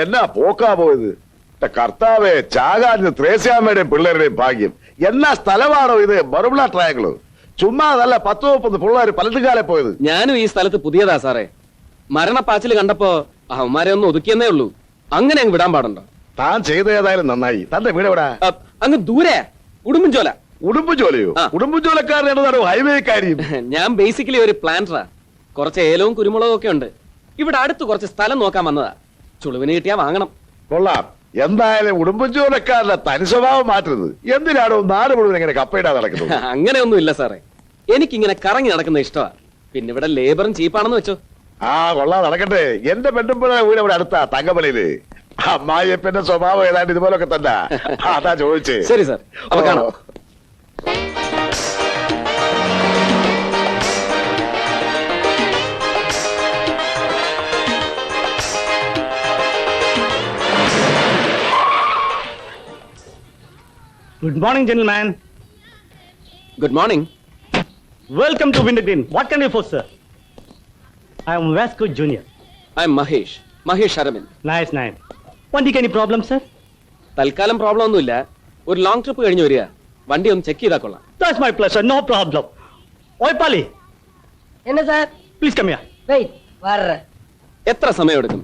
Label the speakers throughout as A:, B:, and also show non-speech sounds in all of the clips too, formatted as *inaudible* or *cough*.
A: എന്നാ പോക്കാ പോയത്? കർത്താവേ ചാകാഞ്ഞ് ത്രേസ്യാമ്മയുടെയും പിള്ളേരുടെയും ഭാഗ്യം. എന്നാ സ്ഥലമാണോ ഇത്? മറുപിള ട്രയാങ്കിൾ ചുമ്മാ അതല്ല പത്ത് മുപ്പത് പിള്ളേർ പലതുകാലെ പോയത്.
B: ഞാനും ഈ സ്ഥലത്ത് പുതിയതാ സാറേ. മരണപ്പാച്ചിൽ കണ്ടപ്പോ അവന്മാരെ ഒന്ന് ഒതുക്കിയെന്നേ ഉള്ളൂ. അങ്ങനെ അങ്ങ് വിടാൻ പാടുണ്ടോ?
A: താൻ ചെയ്ത ഏതായാലും നന്നായി. തന്റെ വീട് എവിടെ?
B: അ, അങ്ങ് ദൂരെ ഉടുമ്പൻചോല.
A: ഉടുമ്പു ജോലിയോ?
B: ആ.
A: ഉടുമ്പു ജോലക്കാരനാണ് ഹൈവേ കാര്യം
B: ഞാൻ ബേസിക്കലി ഒരു പ്ലാന്ററാ കുറച്ച് ഏലവും കുരുമുളകും ഒക്കെ ഉണ്ട്. ഇവിടെ അടുത്ത് കുറച്ച് സ്ഥലം നോക്കാൻ വന്നതാ. ചുളുവിന് കിട്ടിയാ വാങ്ങണം.
A: കൊള്ളാം. എന്തായാലും ഉടുമ്പു ജോലക്കാരന്റെ തനി സ്വഭാവം മാറ്റരുത്. എന്തിനാണോ നാട് മുഴുവൻ ഇങ്ങനെ കപ്പയിടാതെ നടക്കുന്നത്? *laughs*
B: അങ്ങനെയൊന്നും ഇല്ല സാറേ. എനിക്ക് ഇങ്ങനെ കറങ്ങി നടക്കുന്ന ഇഷ്ടമാ പിന്നെ ഇവിടെ ലേബറും ചീപ്പാണെന്ന് വെച്ചോ.
A: ആ കൊള്ളാ. നടക്കട്ടെ. എന്റെ പെണ്ണുമ്പഴ വീട് അവിടെ അടുത്താ തങ്കമലയിൽ. അമ്മായിയപ്പന്റെ സ്വഭാവം ഏതാണ്ട് ഇതുപോലൊക്കെ തന്നെ. *laughs* അതാ ചോദിച്ചേ.
B: ശരി സാർ അപ്പൊ കാണാം.
C: Good morning, gentlemen.
B: Good morning
C: Welcome to Winter Green. What can I for, sir? I am Vasco Junior.
B: I am Mahesh Mahesh Aravind
C: Nice name. വണ്ടിക്ക് any problem, sir?
B: തൽക്കാലം പ്രോബ്ലം ഒന്നുമില്ല ഒരു ലോങ് ട്രിപ്പ് കഴിഞ്ഞ് വരിക വണ്ടി ഒന്ന് check ചെയ്താ കൊള്ളാം
C: That's my pleasure. No problem. Oi, Pali,
D: என்ன sir
C: please come here.
D: Wait வர்றேன்
B: എത്ര സമയം എടുക്കും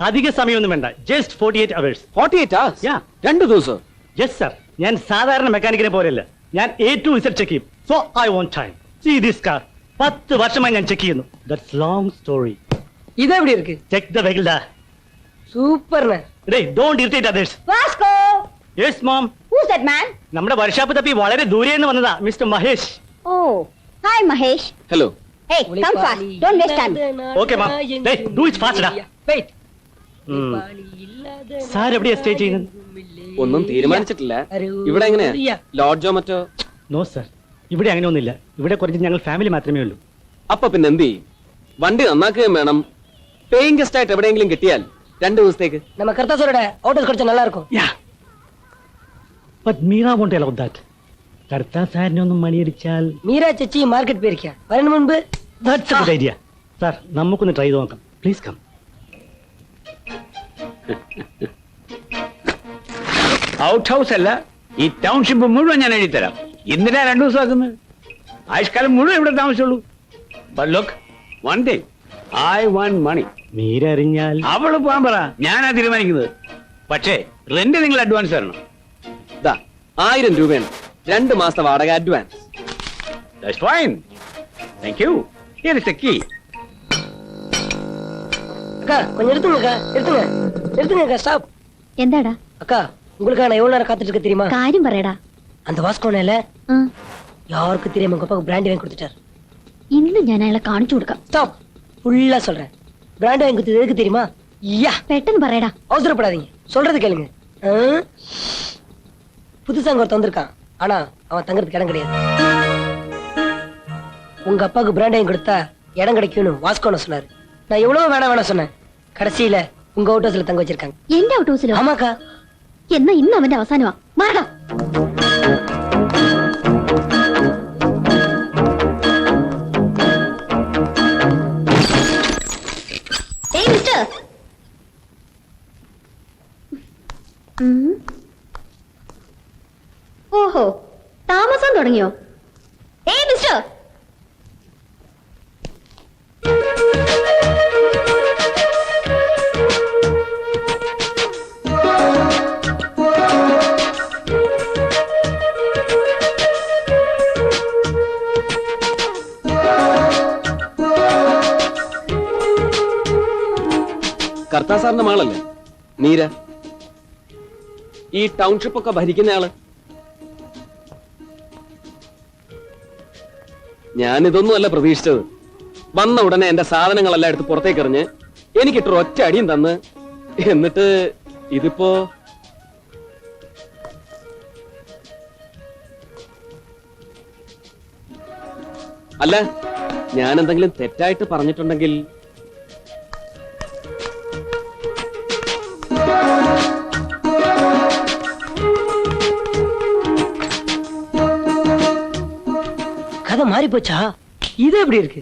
C: അധിക സമയമൊന്നും വേണ്ട just forty eight hours
B: forty eight hours
C: Yeah.
B: രണ്ട് ദിവസം
C: യെസ് സർ ഞാൻ സാധാരണ മെക്കാനിക്കിനെ പോലെയല്ല ഞാൻ എ ടു ഇസഡ് ചെക്ക് ചെയ്യും so I won't time see this car പത്ത് വർഷമായി ഞാൻ ചെക്ക് ചെയ്യുന്നു ദറ്റ്സ് ലോങ് സ്റ്റോറി
D: இது எப்படி இருக்கு
C: ചെക്ക് ദ വെഹിക്കിൾ
D: சூப்பர்ண்ணே
C: day don't irritate others
E: Vasco!
C: Yes mom
E: Who's that man?
C: നമ്മുടെ വർഷാപ്പ് തപ്പി വളരെ ദൂരെ നിന്ന് വന്നതാ mister Mahesh
E: Oh, hi Mahesh.
B: Hello
E: Hey, come fast. Don't waste time.
C: Okay, ma'am. Hey, do it fast, da.
D: Wait
C: sir എവിടെയാ stay ചെയ്യുന്നത്
B: ഒന്നും തീരുമാനിച്ചിട്ടില്ല ഇവിടെ എങ്ങനെയാ ലോഡ്ജോ മറ്റോ
C: നോ സർ ഇവിടെ അങ്ങനെ ഒന്നുമില്ല ഇവിടെ കുറച്ച് ഞങ്ങൾ ഫാമിലി മാത്രമേ ഉള്ളൂ
B: അപ്പൊ പിന്നെ എന്ത് ചെയ്യും വണ്ടി നന്നാക്കുകയും വേണം പേയിങ് ഗസ്റ്റ് ആയിട്ട് എവിടെയെങ്കിലും കിട്ടിയാൽ രണ്ടു ദിവസത്തേക്ക്
D: நம்ம கர்த்தாசரோட ஹோட்டல் கிடைச்சா நல்லா இருக்கும்
C: yeah but Meera won't allow that Kartha സാറിനെ ഒന്നും മണിയടിച്ചാൽ
D: மீரா சச்சி மார்க்கெட் போயிருக்கியா வரணும் முன்பு
C: that's a good idea sir നമുക്കൊന്ന് ട്രൈ ചെയ്ത് നോക്കാം പ്ലീസ് കം *laughs*
F: ഔട്ട് ഹൗസ് അല്ല ഈ ടൗൺഷിപ്പ് മുഴുവൻ ഞാൻ എഴുതിത്തരാം എന്തിനാ രണ്ടു ദിവസം ആക്കുന്നത് ആയുഷ്കാലം മുഴുവൻ ഇവിടെ താമസിച്ചുള്ളൂ But look, one thing, I want money.
C: Meera അറിഞ്ഞാൽ
F: അവള് പോകാൻ പറ ഞാനാ തീരുമാനിക്കുന്നത് പക്ഷേ റെന്റ് നിങ്ങൾ അഡ്വാൻസ് തരണം
B: ദാ ആയിരം രൂപയാണ് രണ്ട് മാസത്തെ വാടക advance
F: That's fine. Thank you. Here is the key.
D: அக்கா கொஞ்சம் எடுத்துங்கக்கா எடுத்துங்க எடுத்துங்கக்கா ஸ்டாப்
E: എന്താടാ
D: அக்கா உங்களுக்காக நான் எவ்வளவு நேரம் காத்துட்டு இருக்க தெரியுமா
E: കാര്യം പറയടാ
D: அந்த வாஸ்கோனேல
E: ആ,
D: யாருக்கும் தெரியாம உங்க அப்பாவுக்கு பிராண்டி வாங்கி கொடுத்துட்டாரு
E: ഇന്ന് ഞാൻ അയാളെ കാണിച്ചു കൊടുക്കാം
D: ஸ்டாப் ஃபுல்லா சொல்றேன் பிராண்டி வாங்கி கொடுத்தது எதுக்கு தெரியுமா யா
E: പെട്ടെന്ന് പറയടാ
D: அவசரப்படாதீங்க சொல்றது கேளுங்க ஆ? புதுசா அங்க ஒருத்தன் வந்திருக்கான் ஆனா அவன் தங்கறதுக்கு இடம் கிடையாது உங்க அப்பாவுக்கு பிராண்ட் வாங்கி கொடுத்தா இடம் கிடைக்கும்னு வாஸ்கோன சொன்னாரு நான் எவ்வளவு வேணாம் வேணாம் சொன்னேன் கடைசியில உங்க ஹோட்டல்ஸ்ல தங்க வச்சிருக்காங்க
E: എന്റെ ഔട്ട് ഹൗസിലോ
D: ஆமாக்கா
E: എന്നാ ഇന്ന് അവന്റെ അവസാനമാ? മിസ്റ്റർ. ഓഹോ താമസം തുടങ്ങിയോ? ഏയ് മിസ്റ്റർ.
B: സാറിന്റെ മകളല്ലേ നീര. ഈ ടൗൺഷിപ്പ് ഒക്കെ ഭരിക്കുന്ന ആൾ ഞാൻ ഇതൊന്നും അല്ല പ്രതീക്ഷിച്ചത്. വന്ന ഉടനെ എന്റെ സാധനങ്ങളെല്ലാം എടുത്ത് പുറത്തേക്ക് എറിഞ്ഞ് എനിക്കിട്ടൊരു ഒറ്റ അടിയും തന്ന്. എന്നിട്ട് ഇതിപ്പോ അല്ല ഞാൻ എന്തെങ്കിലും തെറ്റായിട്ട് പറഞ്ഞിട്ടുണ്ടെങ്കിൽ
D: போச்சா இது எப்படி இருக்கு?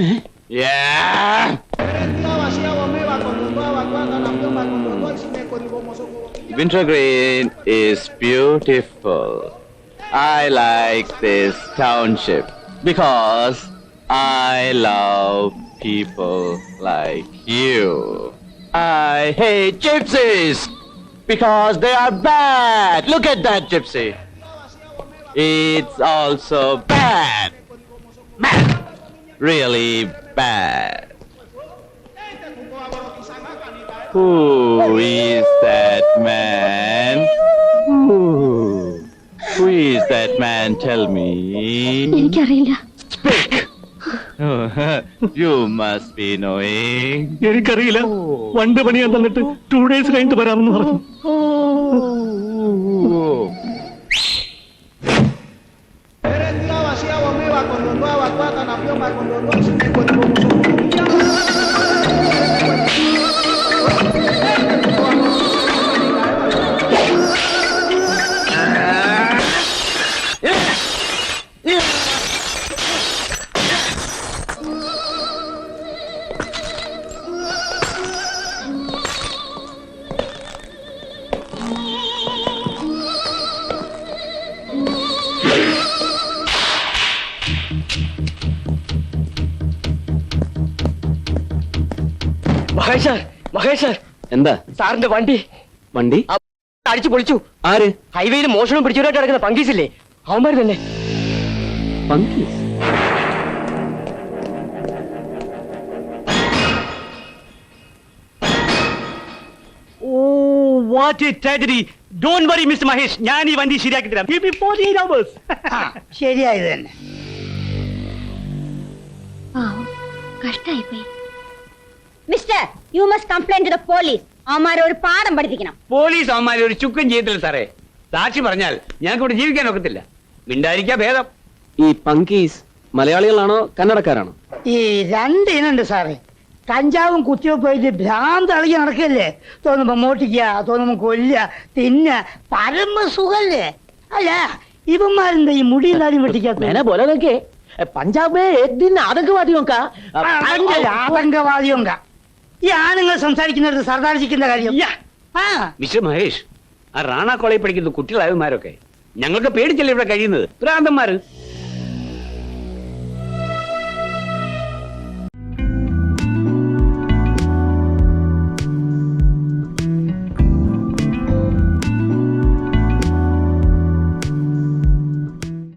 E: bongia
G: Wintergreen is beautiful. I like this township because I love people like you. I hate gypsies because they are bad. Look at that gypsy. It's also bad. Bad. Really bad. Who is that man? Who? Who is that man? Tell me.
H: എനിക്കറിയില്ല
G: Speak. you must be knowing.
C: എനിക്കറിയില്ല വണ്ട് പണിയാൻ തന്നിട്ട് two days കഴിഞ്ഞിട്ട് വരാമെന്ന് പറഞ്ഞു
I: മഹേഷ്
G: എന്താ?
I: സാറിന്റെ വണ്ടി.
G: വണ്ടി?
I: അടിച്ചു പൊളിച്ചു.
G: ആര്?
I: ഹൈവേയിൽ മോഷണം പിടിച്ചവരായിട്ട് നടക്കുന്ന പങ്കീസില്ലേ? അവന്മാർ തന്നെ
G: പങ്കീസ്?
C: ഓ what a tragedy don't worry mister Mahesh ഞാൻ ഈ വണ്ടി ശരിയാക്കി തരാം. Give me 48 hours.
E: ശരിയായത് തന്നെ.
H: ആ കഷ്ടായി പോയി mister you must complaint to the police അവന്മാരെ ഒരു പാഠം പഠിപ്പിക്കണം
F: പോലീസ് അവന്മാരെ ഒരു ചുക്കും ചെയ്യത്തില്ല സാറേ സാക്ഷി പറഞ്ഞാൽ ഞങ്ങൾക്ക് ഇവിടെ ജീവിക്കാൻ ഒക്കത്തില്ല മിണ്ടായിരിക്കാ ഭേദം
G: ഈ പങ്കീസ് മലയാളികളാണോ കന്നഡക്കാരാണോ
J: ഈ രണ്ട് ഇനുണ്ട് സാറേ കഞ്ചാവും കുത്തിവെപ്പായിട്ട് ഭ്രാന്ത് അളകി നടക്കല്ലേ തോന്നുമ്പോ മോട്ടിക്ക തോന്നുമ്പോ കൊല്ല തിന്ന പരമ സുഖല്ലേ അല്ല ഇവന്മാരെന്താ ഈ മുടിയും താടിയും വെട്ടിക്കാത്ത
I: बोला ना कि पंजाब में एक दिन आतंकवादियों का
J: ആതങ്കവാദിയും ഈ ആണുങ്ങൾ സംസാരിക്കുന്നിടത്ത് സർദാർ കാര്യം. ആ.
F: മിസ്റ്റർ മഹേഷ് ആ റാണാ കോളേജിൽ പഠിക്കുന്ന കുട്ടികളായവന്മാരൊക്കെ ഞങ്ങൾക്ക് പേടിച്ചല്ലേ ഇവിടെ കഴിയുന്നത്? ഭ്രാന്തന്മാര്